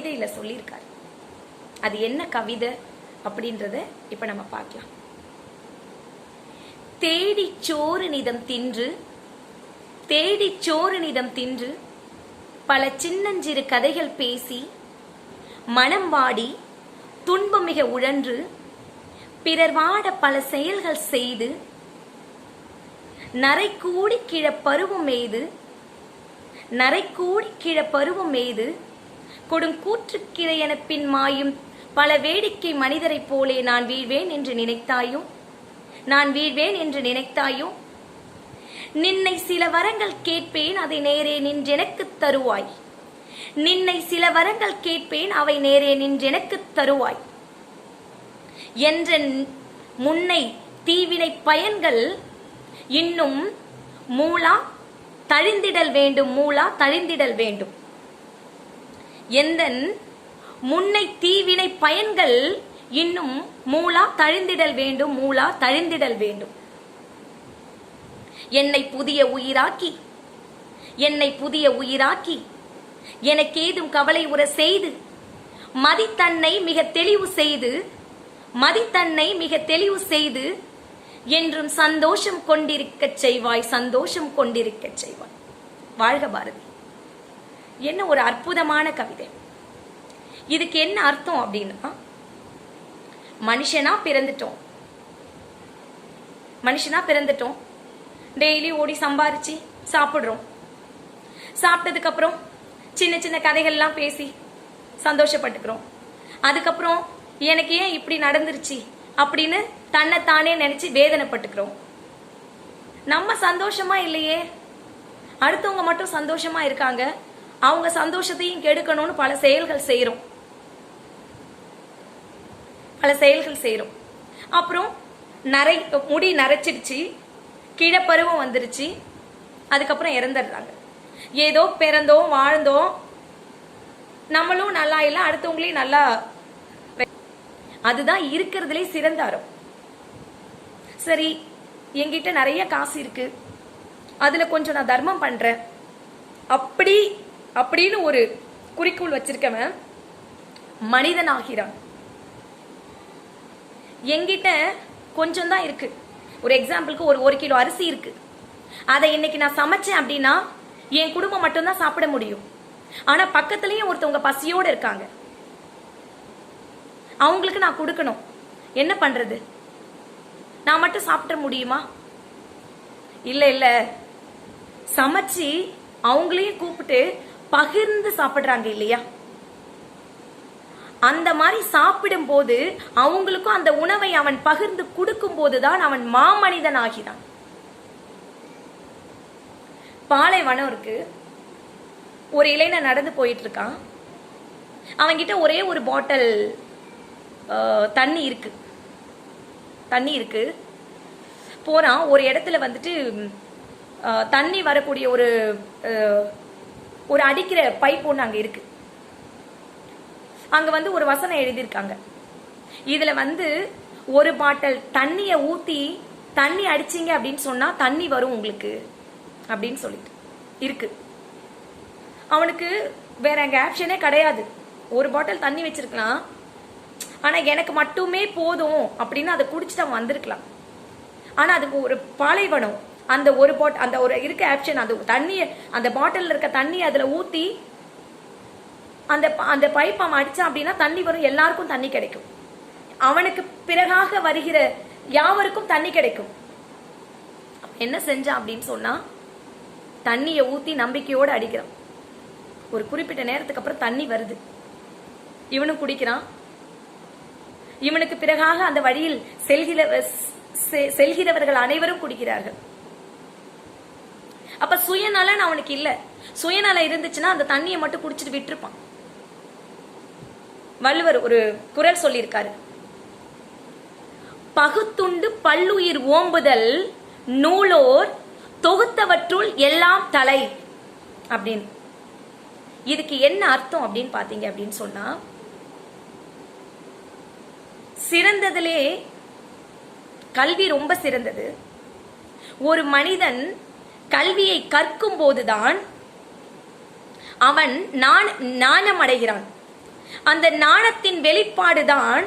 கவிதையில சொல்லியிருக்காரு. அது என்ன கவிதை அப்படின்றத இப்ப நம்ம பார்க்கலாம். தேடி சோறு நிதம் தின்று தேடி சோறு நிதம் தின்று பல சின்னஞ்சிறு கதைகள் பேசி மனம் வாடி துன்பம் மிக உழன்று பிறர் வாட பல செயல்கள் செய்து நரை கூடி கிழ பருவம் எய்து நரை கூடி கிழ பருவம் எய்து கொடுங்கூற்றுக்கிறை பின் மாயும். பல வேடிக்கை மனிதரைப் போலே நான் வீழ்வேன் என்று நினைத்தாயோ? நான் வீழ்வேன் என்று நினைத்தாயோ? நின்னை சில வரங்கள் கேட்பேன் அதை நேரே நின்றெனக்கு தருவாய். நின்னை சில வரங்கள் கேட்பேன் அவை நேரே நின்றெனக்கு தருவாய். என்ற முன்னை தீவினை பயன்கள் இன்னும் மூலா தழிந்திடல் வேண்டும் மூலா தழிந்திடல் வேண்டும். எந்தன் முன்னை தீவினை பயன்கள் இன்னும் மூலா தழிந்திடல் வேண்டும் மூலா தழிந்திடல் வேண்டும். என்னை புதிய உயிராக்கி என்னை புதிய உயிராக்கி எனக்கேதும் கவலை உற செய்து மதித்தன்னை மிக தெளிவு செய்து மதித்தன்னை மிக தெளிவு செய்து என்றும் சந்தோஷம் கொண்டிருக்கச் செய்வாய் சந்தோஷம் கொண்டிருக்கச் செய்வாய். வாழ்க பாரதி. என்ன ஒரு அற்புதமான கவிதை? இதுக்கு என்ன அர்த்தம் அப்படின்னா மனுஷனா பிறந்துட்டோம். மனுஷனா பிறந்துட்டோம். டெய்லி ஓடி சம்பாரிச்சு சாப்பிடுறோம். சாப்பிட்டதுக்கு அப்புறம் சின்ன சின்ன கதைகள்லாம் பேசி சந்தோஷப்பட்டுக்கிறோம். அதுக்கப்புறம் எனக்கு ஏன் இப்படி நடந்துருச்சு அப்படின்னு தன்னைத்தானே நினைச்சு வேதனைப்பட்டுக்கிறோம். நம்ம சந்தோஷமா இல்லையே? அடுத்தவங்க மட்டும் சந்தோஷமா இருக்காங்க. அவங்க சந்தோஷத்தையும் கெடுக்கணும்னு பல செயல்கள் செய்யறோம் பல செயல்கள் செய்யறோம் அப்புறம் நரை முடி நரைச்சிடுச்சு கிழப்பருவம் வந்துருச்சு அதுக்கப்புறம் இறந்துடுறாங்க. ஏதோ பிறந்தோம் வாழ்ந்தோம் நம்மளும் நல்லா இல்லை அடுத்தவங்களையும் நல்லா அதுதான் இருக்கிறதுலே சிறந்த அறம். சரி என்கிட்ட நிறைய காசு இருக்கு. அதுல கொஞ்சம் நான் தர்மம் பண்றேன். அப்படி அப்படின்னு ஒரு குறிக்கோள் வச்சிருக்கவன். மனிதனாகிறான். என்கிட்ட கொஞ்சம் தான் இருக்கு. ஒரு எக்ஸாம்பிளுக்கு ஒரு ஒரு கிலோ அரிசி இருக்கு. அதை இன்னைக்கு நான் சமைச்சேன் அப்படின்னா என் குடும்பம் மட்டும்தான் சாப்பிட முடியும். ஆனா பக்கத்துலயும் ஒருத்தவங்க பசியோடு இருக்காங்க. அவங்களுக்கு நான் கொடுக்கணும். என்ன பண்றது? நான் மட்டும் சாப்பிட முடியுமா? இல்ல இல்ல. சமைச்சு அவங்களையும் கூப்பிட்டு பகிர்ந்து சாப்பிடுறாங்க இல்லையா? அந்த மாதிரி சாப்பிடும் போது அவங்களுக்கும் அந்த உணவை அவன் பகிர்ந்து கொடுக்கும் போதுதான் அவன் மாமனிதன் ஆகிறான். பாலைவனம் இருக்கு. ஒரு இளைஞன் நடந்து போயிட்டு இருக்கான் அவன்கிட்ட ஒரே ஒரு பாட்டில் தண்ணி இருக்கு. தண்ணி இருக்கு. போறான். ஒரு இடத்துல வந்துட்டு தண்ணி வரக்கூடிய ஒரு ஒரு அடிக்கிற பைப் ஒன்று அங்கே இருக்கு. அங்க வந்து ஒரு வசனம் எழுதியிருக்காங்க. இதுல வந்து ஒரு பாட்டில் தண்ணியை ஊத்தி தண்ணி அடிச்சீங்க அப்படின்னு சொன்னா தண்ணி வரும் உங்களுக்கு அப்படின்னு சொல்லிட்டு. இருக்கு. அவனுக்கு வேற அங்க ஆப்ஷனே கிடையாது. ஒரு பாட்டில் தண்ணி வச்சிருக்கலாம். ஆனா எனக்கு மட்டுமே போதும் அப்படின்னு அதை குடிச்சிட்டு அவன் வந்திருக்கலாம். ஆனா அதுக்கு ஒரு பாலைவனம் அந்த ஒரு பாட் அந்த ஒரு இருக்க ஆப்ஷன் அந்த தண்ணியை அந்த பாட்டில் இருக்க தண்ணியை அதில் ஊற்றி அந்த ப- அந்த பைப் அவன் அடித்தான் அப்படின்னா தண்ணி வரும் எல்லாருக்கும் தண்ணி கிடைக்கும். அவனுக்கு பிறகாக வருகிற யாவருக்கும் தண்ணி கிடைக்கும். என்ன செஞ்சான் அப்படின்னு சொன்னா தண்ணியை ஊத்தி நம்பிக்கையோடு அடிக்கிறான். ஒரு குறிப்பிட்ட நேரத்துக்கு அப்புறம் தண்ணி வருது. இவனும் குடிக்கிறான். இவனுக்கு பிறகாக அந்த வழியில் செல்கிற செ- செல்கிறவர்கள் அனைவரும் குடிக்கிறார்கள். அப்ப சுயநலன் அவனுக்கு இல்ல. சுயநலம் இருந்துச்சுன்னா அந்த தண்ணியை மட்டும் குடிச்சிட்டு விட்டுருப்பான். வள்ளுவர் ஒரு குரல் சொல்லியிருக்காரு. பகுத்துண்டு பல்லுயிர் ஓம்புதல் நூலோர் தொகுத்தவற்றுள் எல்லாம் தலை அப்படின்னு. இதுக்கு என்ன அர்த்தம் அப்படின்னு பாத்தீங்க அப்படின்னு சொன்னா சிறந்ததிலே கல்வி ரொம்ப சிறந்தது. ஒரு மனிதன் கல்வியை கற்கும் போதுதான் அவன் நான் ஞானம் அடைகிறான் அந்த நாணத்தின் வெளிப்பாடுதான்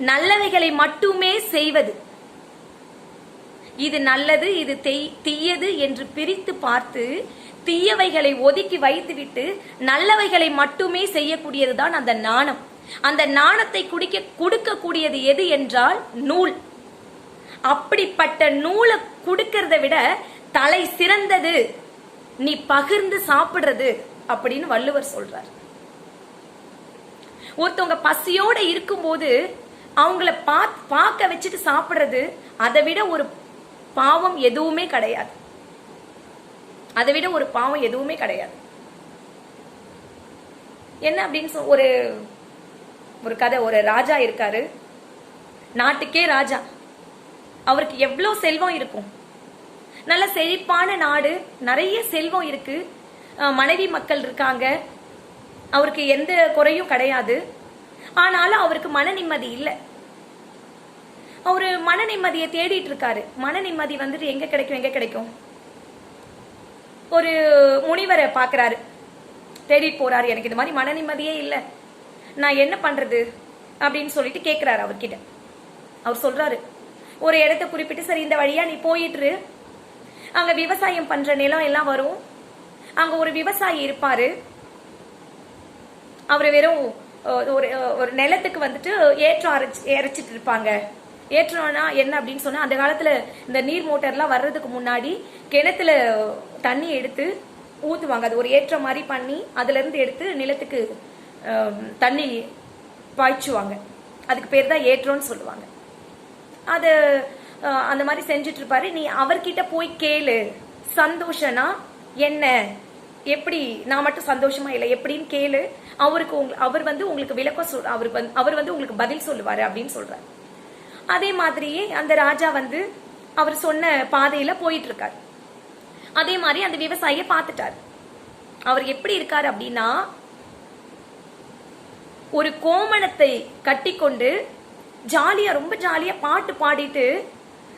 நல்லவைகளை மட்டுமே செய்வது. இது நல்லது இது தெய்- தீயது என்று பிரித்து பார்த்து தீயவைகளை ஒதுக்கி வைத்துவிட்டு நல்லவைகளை மட்டுமே செய்யக்கூடியதுதான் அந்த நாணம் அந்த நாணத்தை குடிக்க கொடுக்கக்கூடியது எது என்றால் நூல். அப்படிப்பட்ட நூலை கொடுக்கறத விட தலை சிறந்தது நீ பகிர்ந்து சாப்பிடுறது அப்படின்னு வள்ளுவர் சொல்றார். ஒருத்தவங்க பசியோட இருக்கும்போது அவங்கள பா பார்க்க வச்சுட்டு சாப்பிடுறது அதை விட ஒரு பாவம் எதுவுமே கிடையாது. அதை விட ஒரு பாவம் எதுவுமே கிடையாது. என்ன அப்படின்னு ஒரு ஒரு கதை ஒரு ராஜா இருக்காரு. நாட்டுக்கே ராஜா. அவருக்கு எவ்வளோ செல்வம் இருக்கும். நல்ல செழிப்பான நாடு நிறைய செல்வம் இருக்கு. மனைவி மக்கள் இருக்காங்க. அவருக்கு எந்த குறையும் கிடையாது. ஆனாலும் அவருக்கு மன நிம்மதி இல்லை. அவரு மன நிம்மதியை தேடிட்டு இருக்காரு. மன நிம்மதி வந்துட்டு எங்க கிடைக்கும் எங்க கிடைக்கும்? ஒரு முனிவரை பார்க்குறாரு. தேடிட்டு போறாரு. எனக்கு இது மாதிரி மன நிம்மதியே இல்லை. நான் என்ன பண்றது? அப்படின்னு சொல்லிட்டு கேட்குறாரு அவர்கிட்ட. அவர் சொல்றாரு ஒரு இடத்த குறிப்பிட்டு சரி இந்த வழியா நீ போயிட்டு அங்க விவசாயம் பண்ற நிலம் எல்லாம் வரும். அங்க ஒரு விவசாயி இருப்பாரு. அவர் வெறும் ஒரு ஒரு நிலத்துக்கு வந்துட்டு ஏற்றம் அரைச்சு இறைச்சிட்டு இருப்பாங்க. ஏற்றம்னா என்ன அப்படின்னு சொன்னா அந்த காலத்துல இந்த நீர் மோட்டர்லாம் வர்றதுக்கு முன்னாடி கிணத்துல தண்ணி எடுத்து ஊத்துவாங்க. அது ஒரு ஏற்றம் மாதிரி பண்ணி அதுல இருந்து எடுத்து நிலத்துக்கு தண்ணி பாய்ச்சுவாங்க. அதுக்கு பேர் தான் ஏற்றம்னு சொல்லுவாங்க. அது அந்த மாதிரி செஞ்சுட்டு இருப்பாரு நீ அவர்கிட்ட போய் கேளு. சந்தோஷனா என்ன? எப்படி? நான் மட்டும் சந்தோஷமா இல்லை எப்படின்னு கேளு. அவருக்கு உங்க- அவர் வந்து உங்களுக்கு விளக்கம் சொல் அவருக்கு வந்து அவர் வந்து உங்களுக்கு பதில் சொல்லுவாரு அப்படின்னு சொல்றாரு. அதே மாதிரியே அந்த ராஜா வந்து அவர் சொன்ன பாதையில போயிட்டு இருக்காரு அதே மாதிரி அந்த விவசாயியை பார்த்துட்டாரு அவர் எப்படி இருக்காரு அப்படின்னா ஒரு கோமணத்தை கட்டிக்கொண்டு ஜாலியாக ரொம்ப ஜாலியாக பாட்டு பாடிட்டு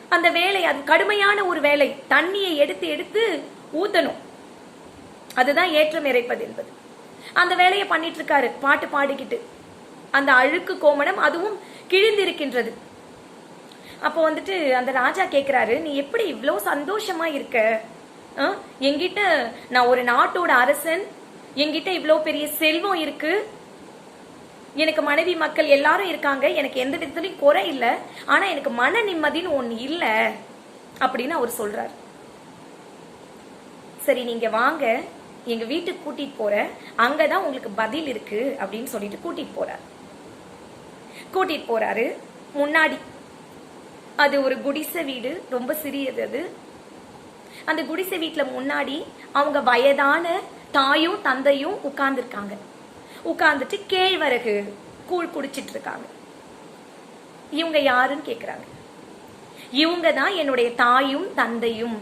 அந்த வேலை அது கடுமையான ஒரு வேலை. தண்ணியை எடுத்து எடுத்து ஊத்தணும். அதுதான் ஏற்றம் இறைப்பது என்பது. அந்த வேலையை பண்ணிட்டு இருக்காரு பாட்டு பாடிக்கிட்டு. அந்த அழுக்கு கோமணம் அதுவும் கிழிந்திருக்கின்றது. அப்போ வந்துட்டு அந்த ராஜா கேட்குறாரு நீ எப்படி இவ்வளோ சந்தோஷமா இருக்க? ஆ? நான் ஒரு நாட்டோட அரசன். எங்கிட்ட இவ்வளோ பெரிய செல்வம் இருக்கு. எனக்கு மனைவி மக்கள் எல்லாரும் இருக்காங்க. எனக்கு எந்த விதத்துலையும் குறை இல்லை. ஆனா எனக்கு மன நிம்மதின்னு ஒன்று இல்லை அப்படின்னு அவர் சொல்றாரு. சரி நீங்க வாங்க. எங்க வீட்டுக்கு கூட்டிட்டு போற. அங்கதான் உங்களுக்கு பதில் இருக்கு அப்படின்னு சொல்லிட்டு கூட்டிட்டு போறாரு. கூட்டிட்டு போறாரு. முன்னாடி அது ஒரு குடிசை வீடு. ரொம்ப சிறியது அது. அந்த குடிசை வீட்டுல முன்னாடி அவங்க வயதான தாயும் தந்தையும் உட்கார்ந்துருக்காங்க. உட்கார்ந்துட்டு கேழ்வரகு கூழ் குடிச்சிட்டு இருக்காங்க இவங்க யாருன்னு கேட்குறாங்க இவங்க தான் என்னுடைய தாயும் தந்தையும்.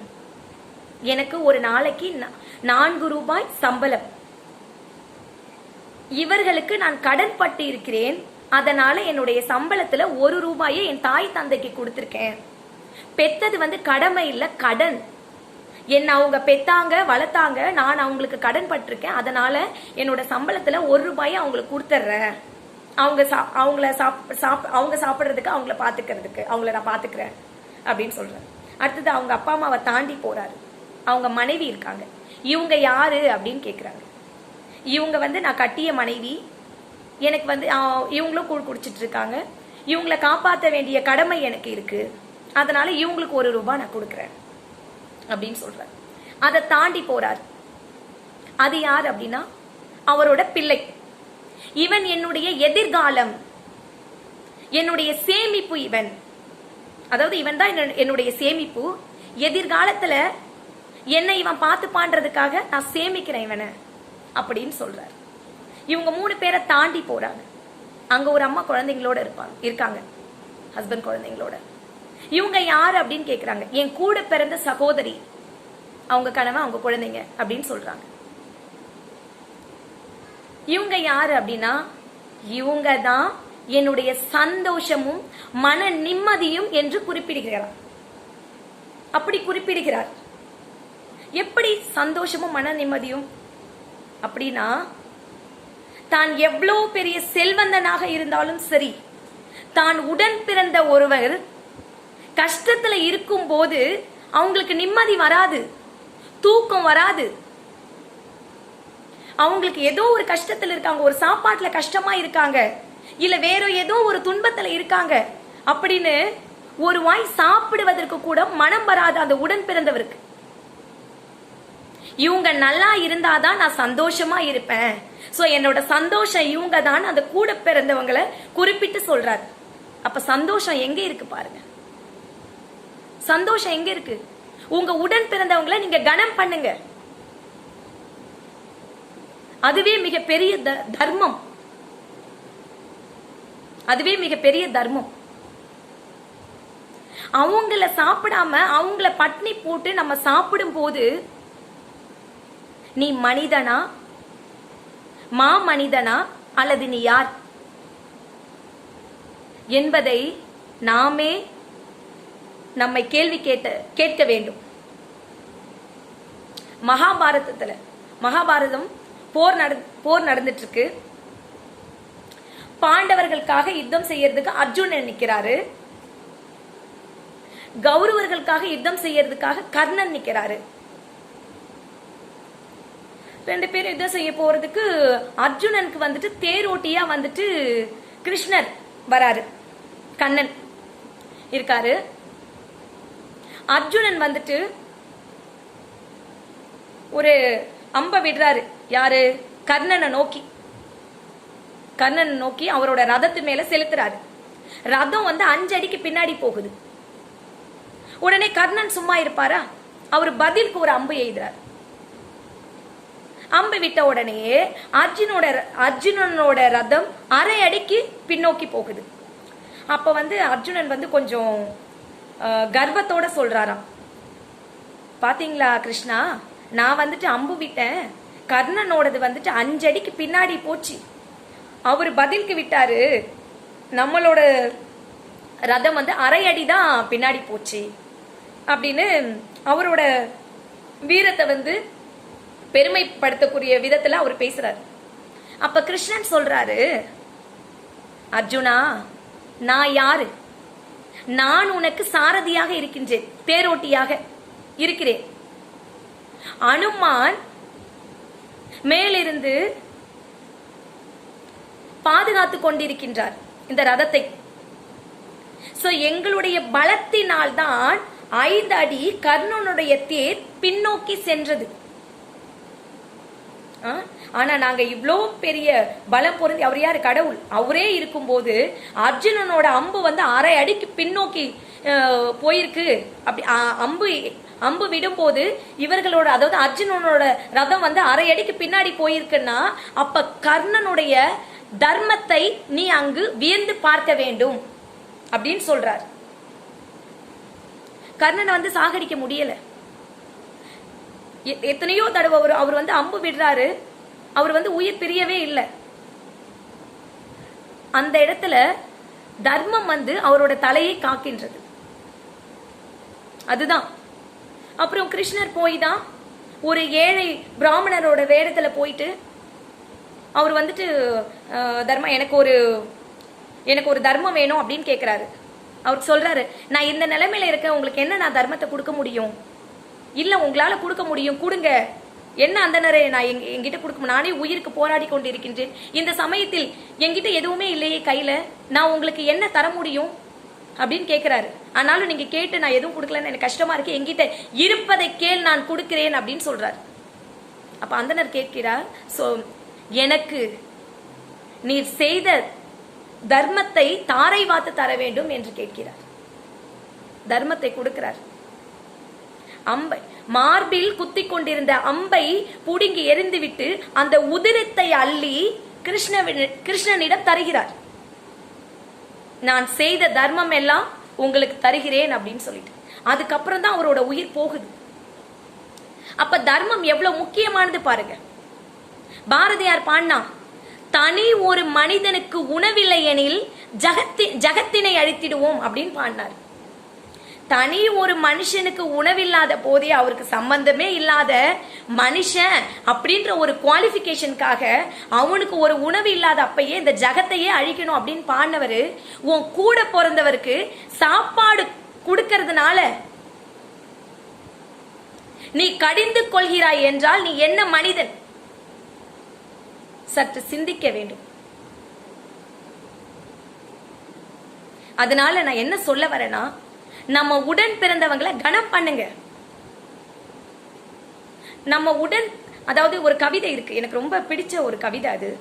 எனக்கு ஒரு நாளைக்கு நான்கு ரூபாய் சம்பளம். இவர்களுக்கு நான் கடன் பட்டு இருக்கிறேன் அதனால என்னுடைய சம்பளத்துல ஒரு ரூபாயை என் தாய் தந்தைக்கு கொடுத்திருக்கேன். பெத்தது வந்து கடமை இல்ல கடன். என்னை அவங்க பெத்தாங்க வளர்த்தாங்க நான் அவங்களுக்கு கடன் பட்டிருக்கேன். அதனால என்னோட சம்பளத்துல ஒரு ரூபாயை அவங்களுக்கு கொடுத்துட்றேன். அவங்க சா- அவங்கள சாப் சாப் அவங்க சாப்பிட்றதுக்கு அவங்கள பார்த்துக்கிறதுக்கு அவங்கள நான் பார்த்துக்கிறேன் அப்படின்னு சொல்கிறேன் அடுத்தது அவங்க அப்பா அம்மாவை தாண்டி போகிறாரு அவங்க மனைவி இருக்காங்க. இவங்க யாரு அப்படின்னு கேட்குறாங்க இவங்க வந்து நான் கட்டிய மனைவி. எனக்கு வந்து இவங்களும் கூழ் குடிச்சிட்டு இருக்காங்க. இவங்களை காப்பாற்ற வேண்டிய கடமை எனக்கு இருக்கு. அதனால இவங்களுக்கு ஒரு ரூபாய் நான் கொடுக்குறேன். அப்படின்னு சொல்றார். அதை தாண்டி போறார். அது யார் அப்படின்னா அவரோட பிள்ளை. இவன் என்னுடைய எதிர்காலம். என்னுடைய சேமிப்பு இவன். அதாவது இவன் தான் என்ன- என்னுடைய சேமிப்பு. எதிர்காலத்துல என்னை இவன் பார்த்துப்பான்றதுக்காக நான் சேமிக்கிறேன் இவனை அப்படின்னு சொல்றார். இவங்க மூணு பேரை தாண்டி போறாங்க. அங்க ஒரு அம்மா குழந்தைங்களோட இருப்பாங்க இருக்காங்க. ஹஸ்பண்ட் குழந்தைங்களோட. இவங்க யாரு அப்படின்னு கேக்குறாங்க. என் கூட பிறந்த சகோதரி. அவங்க கணவன் அவங்க குழந்தைங்க அப்படின்னு சொல்றாங்க. இவங்க யாரு அப்படின்னா இவங்க தான் என்னுடைய சந்தோஷமும் மன நிம்மதியும் என்று குறிப்பிடுகிறார். அப்படி குறிப்பிடுகிறார். எப்படி சந்தோஷமும் மன நிம்மதியும்? அப்படின்னா தான் எவ்வளோ பெரிய செல்வந்தனாக இருந்தாலும் சரி தான் உடன் பிறந்த ஒருவர் கஷ்டத்துல இருக்கும் போது அவங்களுக்கு நிம்மதி வராது. தூக்கம் வராது. அவங்களுக்கு ஏதோ ஒரு கஷ்டத்துல இருக்காங்க. ஒரு சாப்பாட்டுல கஷ்டமா இருக்காங்க. இல்ல வேற ஏதோ ஒரு துன்பத்துல இருக்காங்க. அப்படின்னு ஒரு வாய் சாப்பிடுவதற்கு கூட மனம் வராது அந்த உடன் பிறந்தவருக்கு. இவங்க நல்லா இருந்தாதான் நான் சந்தோஷமா இருப்பேன். சோ என்னோட சந்தோஷம் இவங்க தான் அந்த கூட பிறந்தவங்களை குறிப்பிட்டு சொல்றாரு. அப்ப சந்தோஷம் எங்க இருக்கு பாருங்க. சந்தோஷம் எங்க இருக்கு? உங்க உடன் பிறந்தவங்களை நீங்க கனம் பண்ணுங்க. அதுவே மிக த- தர்மம். அதுவே மிக பெரிய தர்மம். அவங்கள சாப்பிடாம அவங்கள பட்னி போட்டு நம்ம சாப்பிடும் போது நீ மனிதனா? மா மனிதனா? அல்லது நீ யார்? என்பதை நாமே நம்மை கேள்வி கேட்ட கேட்க வேண்டும். மகாபாரதத்துல மகாபாரதம் போர் நட போர் நடந்துட்டு இருக்கு பாண்டவர்களுக்காக யுத்தம் செய்யறதுக்கு அர்ஜுனன் நிக்கிறாரு. கௌரவர்களுக்காக யுத்தம் செய்யறதுக்காக கர்ணன் நிக்கிறாரு. ரெண்டு பேரும் யுத்தம் செய்ய போறதுக்கு அர்ஜுனனுக்கு வந்துட்டு தேரோட்டியா வந்துட்டு கிருஷ்ணர் வராரு. கண்ணன் இருக்காரு. அர்ஜுனன் வந்துட்டு ஒரு அம்ப விடுறாரு. யாரு? கர்ணனை நோக்கி. கர்ணனை நோக்கி அவரோட ரதத்து மேல செலுத்துறாரு. ரதம் வந்து அஞ்சு அடிக்கு பின்னாடி போகுது. உடனே கர்ணன் சும்மா இருப்பாரா? அவர் பதிலுக்கு ஒரு அம்பு எய்துறாரு அம்பு விட்ட உடனே அர்ஜுனோட அர்ஜுனனோட ரதம் அரை அடிக்கு பின்னோக்கி போகுது. அப்ப வந்து அர்ஜுனன் வந்து கொஞ்சம் கர்வத்தோட சொல்றாராம். பாத்தீங்களா கிருஷ்ணா? நான் வந்துட்டு அம்பு விட்டேன். கர்ணனோடது வந்துட்டு அஞ்சடிக்கு பின்னாடி போச்சு. அவர் பதிலுக்கு விட்டாரு. நம்மளோட ரதம் வந்து அரை அடி தான் பின்னாடி போச்சு. அப்படின்னு அவரோட வீரத்தை வந்து பெருமைப்படுத்தக்கூடிய விதத்துல அவர் பேசுறாரு. அப்ப கிருஷ்ணன் சொல்றாரு அர்ஜுனா நான் யாரு? நான் உனக்கு சாரதியாக இருக்கின்றேன் பேரோட்டியாக இருக்கிறேன். அனுமான் மேலிருந்து பாதுகாத்து கொண்டிருக்கின்றார் இந்த ரதத்தை. சோ எங்களுடைய பலத்தினால் தான் ஐந்து அடி கர்ணனுடைய தேர் பின்னோக்கி சென்றது. ஆ? ஆனா நாங்க இவ்வளோ பெரிய பலம் பொருந்தி அவர் யார்? கடவுள். அவரே இருக்கும்போது அர்ஜுனனோட அம்பு வந்து அரை அடிக்கு பின்னோக்கி போயிருக்கு. அப்படி அம்பு அம்பு விடும்போது இவர்களோட அதாவது அர்ஜுனனோட ரதம் வந்து அரை அடிக்கு பின்னாடி போயிருக்குன்னா அப்ப கர்ணனுடைய தர்மத்தை நீ அங்கு வியந்து பார்க்க வேண்டும் அப்படின்னு சொல்றார். கர்ணனை வந்து சாகடிக்க முடியல. எத்தனையோ தடவை அவர் அவர் வந்து அம்பு விடுறாரு. அவர் வந்து உயிர் பிரியவே இல்லை. அந்த இடத்துல தர்மம் வந்து அவரோட தலையை காக்கின்றது. அதுதான். அப்புறம் கிருஷ்ணர் போய் தான் ஒரு ஏழை பிராமணரோட வேடத்துல போயிட்டு அவர் வந்துட்டு தர்மம் எனக்கு ஒரு எனக்கு ஒரு தர்மம் வேணும் அப்படின்னு கேட்குறாரு அவர் சொல்றாரு நான் இந்த நிலைமையில இருக்க உங்களுக்கு என்ன நான் தர்மத்தை கொடுக்க முடியும்? இல்லை உங்களால் கொடுக்க முடியும். கொடுங்க. என்ன அந்தனரே நான் எங் என்கிட்ட கொடுக்க நானே உயிருக்கு போராடி கொண்டிருக்கின்றேன். இந்த சமயத்தில் என்கிட்ட எதுவுமே இல்லையே கையில். நான் உங்களுக்கு என்ன தர முடியும்? அப்படின்னு கேட்குறாரு ஆனாலும் நீங்கள் கேட்டு நான் எதுவும் கொடுக்கலன்னு எனக்கு கஷ்டமா இருக்கு. என்கிட்ட இருப்பதை கேள் நான் கொடுக்கிறேன் அப்படின்னு சொல்கிறார் அப்போ அந்தனர் கேட்கிறார் ஸோ எனக்கு நீர் செய்த தர்மத்தை தாரை வாத்து தர வேண்டும் என்று கேட்கிறார். தர்மத்தை கொடுக்கிறார். அம்பை. மார்பில் குத்தி கொண்டிருந்த அம்பை புடுங்கி எரிந்துவிட்டு அந்த உதிரத்தை அள்ளி கிருஷ்ண கிருஷ்ணனிடம் தருகிறார். நான் செய்த தர்மம் எல்லாம் உங்களுக்கு தருகிறேன் அப்படின்னு சொல்லிட்டு. அதுக்கப்புறம் தான் அவரோட உயிர் போகுது. அப்ப தர்மம் எவ்வளவு முக்கியமானது பாருங்க. பாரதியார் பாடினா தனி ஒரு மனிதனுக்கு உணவில்லை எனில் ஜகத்தி ஜகத்தினை அழித்திடுவோம் அப்படின்னு பாடினார். தனி ஒரு மனுஷனுக்கு உணவில்லாத போதே அவருக்கு சம்பந்தமே இல்லாத மனுஷன் அப்படின்ற ஒரு குவாலிபிகேஷனுக்காக அவனுக்கு ஒரு உணவு இல்லாத அப்பயே இந்த ஜகத்தையே அழிக்கணும் அப்படின்னு பாடினவர் உன் கூட பிறந்தவருக்கு சாப்பாடு கொடுக்கறதுனால நீ கடிந்து கொள்கிறாய் என்றால் நீ என்ன மனிதன்? சற்று சிந்திக்க வேண்டும். அதனால நான் என்ன சொல்ல வரேன்னா நம்ம உடன் பிறந்தவங்களை கனம் பண்ணுங்க. நம்ம உடன் அதாவது ஒரு கவிதை இருக்கு. எனக்கு ரொம்ப பிடிச்ச ஒரு கவிதை அது.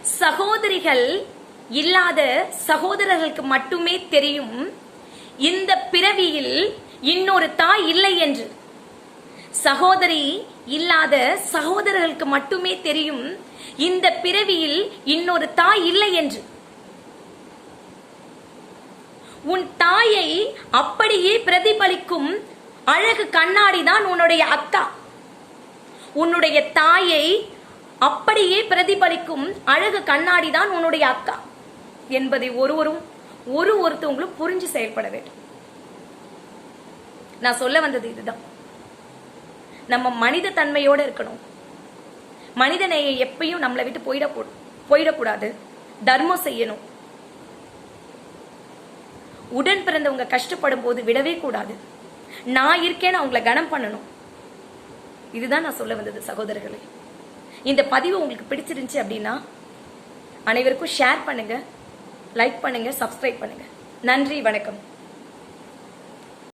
சகோதரிகள் இல்லாத சகோதரர்களுக்கு மட்டுமே தெரியும். இந்த பிறவியில் இன்னொரு தாய் இல்லை என்று. சகோதரி இல்லாத சகோதரர்களுக்கு மட்டுமே தெரியும். இந்த பிறவியில் இன்னொரு தாய் இல்லை என்று. உன் தாயை அப்படியே பிரதிபலிக்கும் அழகு கண்ணாடி தான் உன்னுடைய அக்கா உன்னுடைய தாயை அப்படியே பிரதிபலிக்கும் அழகு கண்ணாடி தான் உன்னுடைய அக்கா என்பதை ஒருவரும் ஒரு ஒருத்தவங்களும் புரிஞ்சு செயல்பட வேண்டும். நான் சொல்ல வந்தது இதுதான். நம்ம மனித தன்மையோட இருக்கணும். மனித எப்பயும் நம்மளை விட்டு போயிட போயிடக்கூடாது. தர்மம் செய்யணும். உடன் பிறந்தவங்க கஷ்டப்படும் போது விடவே கூடாது. நான் இருக்கேன்னு அவங்கள கனம் பண்ணணும். இதுதான் நான் சொல்ல வந்தது சகோதரர்களே. இந்த பதிவு உங்களுக்கு பிடிச்சிருந்துச்சு அப்படின்னா அனைவருக்கும் ஷேர் பண்ணுங்க லைக் பண்ணுங்க சப்ஸ்கிரைப் பண்ணுங்க. நன்றி வணக்கம்.